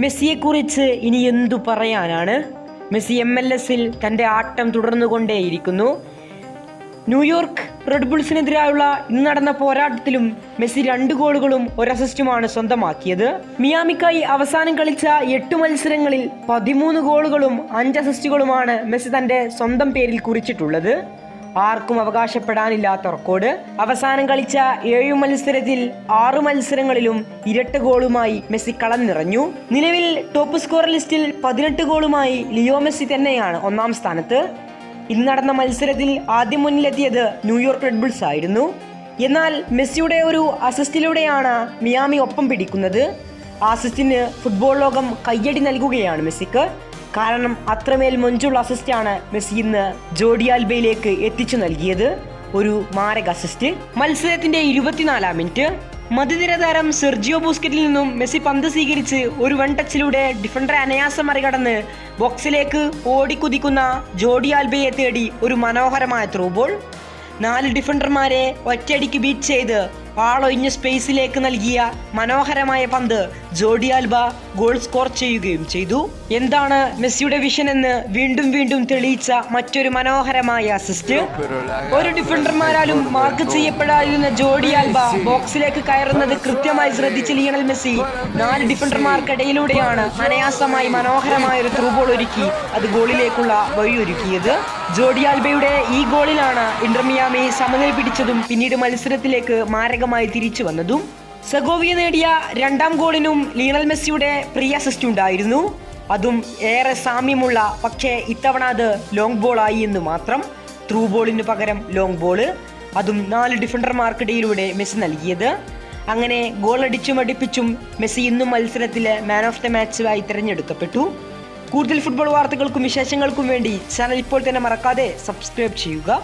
മെസ്സിയെക്കുറിച്ച് ഇനി എന്തു പറയാനാണ്? മെസ്സി എം എൽ എസിൽ തന്റെ ആട്ടം തുടർന്നുകൊണ്ടേയിരിക്കുന്നു. ന്യൂയോർക്ക് റെഡ്ബുൾസിനെതിരായുള്ള ഇന്ന് നടന്ന പോരാട്ടത്തിലും മെസ്സി രണ്ട് ഗോളുകളും ഒരു അസിസ്റ്റുമാണ് സ്വന്തമാക്കിയത്. മിയാമിക്കായി അവസാനം കളിച്ച എട്ട് മത്സരങ്ങളിൽ പതിമൂന്ന് ഗോളുകളും അഞ്ച് അസിസ്റ്റുകളുമാണ് മെസ്സി തന്റെ സ്വന്തം പേരിൽ കുറിച്ചിട്ടുള്ളത്. ആർക്കും അവകാശപ്പെടാനില്ലാത്ത റെക്കോർഡ് അവസാനം കളിച്ച ഏഴു മത്സരത്തിൽ ആറ് മത്സരങ്ങളിലും ഇരട്ട ഗോളുമായി മെസ്സി കളം നിറഞ്ഞു നിലവിൽ ടോപ്പ് സ്കോർ ലിസ്റ്റിൽ പതിനെട്ട് ഗോളുമായി ലിയോ മെസ്സി തന്നെയാണ് ഒന്നാം സ്ഥാനത്ത്. ഇന്ന് നടന്ന മത്സരത്തിൽ ആദ്യം മുന്നിലെത്തിയത് ന്യൂയോർക്ക് റെഡ് ബുൾസ് ആയിരുന്നു. എന്നാൽ മെസ്സിയുടെ ഒരു അസിസ്റ്റിലൂടെയാണ് മിയാമി ഒപ്പം പിടിക്കുന്നത്. ആ അസിസ്റ്റിന് ഫുട്ബോൾ ലോകം കയ്യടി നൽകുകയാണ് മെസ്സിക്ക്. കാരണം അത്രമേൽ മൊഞ്ചുള്ള അസിസ്റ്റാണ് മെസ്സി ഇന്ന് ജോഡിയാൽബയിലേക്ക് എത്തിച്ചു നൽകിയത്. ഒരു മാരക അസിസ്റ്റ് മത്സരത്തിന്റെ ഇരുപത്തിനാലാം മിനിറ്റ്. മധ്യനിര താരം സെർജിയോ ബൂസ്കറ്റിൽ നിന്നും മെസ്സി പന്ത് സ്വീകരിച്ച് ഒരു വൺ ടച്ചിലൂടെ ഡിഫൻഡർ അനയാസം മറികടന്ന് ബോക്സിലേക്ക് ഓടിക്കുതിക്കുന്ന ജോഡി ആൽബയെ തേടി ഒരു മനോഹരമായ ത്രൂ ബോൾ നാല് ഡിഫൻഡർമാരെ ഒറ്റയടിക്ക് ബീറ്റ് ചെയ്ത് ആളൊഴിഞ്ഞ സ്പേസിലേക്ക് നൽകിയ മനോഹരമായ പന്ത് ജോഡിയാൽബ ഗോൾ സ്കോർ ചെയ്യുകയും ചെയ്തു. എന്താണ് മെസ്സിയുടെ വിഷൻ എന്ന് വീണ്ടും വീണ്ടും തെളിയിച്ച മറ്റൊരു മനോഹരമായ അസിസ്റ്റ് ഒരു ഡിഫൻഡർമാരാലും മാർക്ക് ചെയ്യപ്പെടാതിരുന്ന ജോഡി ആൽബ ബോക്സിലേക്ക് കയറുന്നത് കൃത്യമായി ശ്രദ്ധിച്ച ലിയണൽ മെസ്സി നാല് ഡിഫൻഡർമാർക്കിടയിലൂടെയാണ് അനായാസമായി മനോഹരമായ ഒരു ത്രൂ ബോൾ ഒരുക്കി അത് ഗോളിലേക്കുള്ള വഴിയൊരുക്കിയത് ജോഡി ആൽബയുടെ ഈ ഗോളിലാണ് ഇന്റർമിയാമി സമനില പിടിച്ചതും പിന്നീട് മത്സരത്തിലേക്ക് മാരകമായി തിരിച്ചു വന്നതും. സെഗോവിയ നേടിയ രണ്ടാം ഗോളിനും ലീണൽ മെസ്സിയുടെ പ്രിയ അസിസ്റ്റ് ഉണ്ടായിരുന്നു. അതും ഏറെ സാമ്യമുള്ള പക്ഷേ ഇത്തവണ അത് ലോങ് ബോൾ ആയി എന്ന് മാത്രം. ത്രൂ ബോളിന് പകരം ലോങ് ബോൾ അതും നാല് ഡിഫൻഡർമാർക്കിടയിലൂടെ മെസ്സി നൽകിയത്. അങ്ങനെ ഗോൾ അടിച്ചും അടിപ്പിച്ചും മെസ്സി ഇന്നും മത്സരത്തിലെ മാൻ ഓഫ് ദ മാച്ചായി തിരഞ്ഞെടുക്കപ്പെട്ടു. കൂടുതൽ ഫുട്ബോൾ വാർത്തകൾക്കും വിശേഷങ്ങൾക്കും വേണ്ടി ചാനൽ ഇപ്പോൾ തന്നെ മറക്കാതെ സബ്സ്ക്രൈബ് ചെയ്യുക.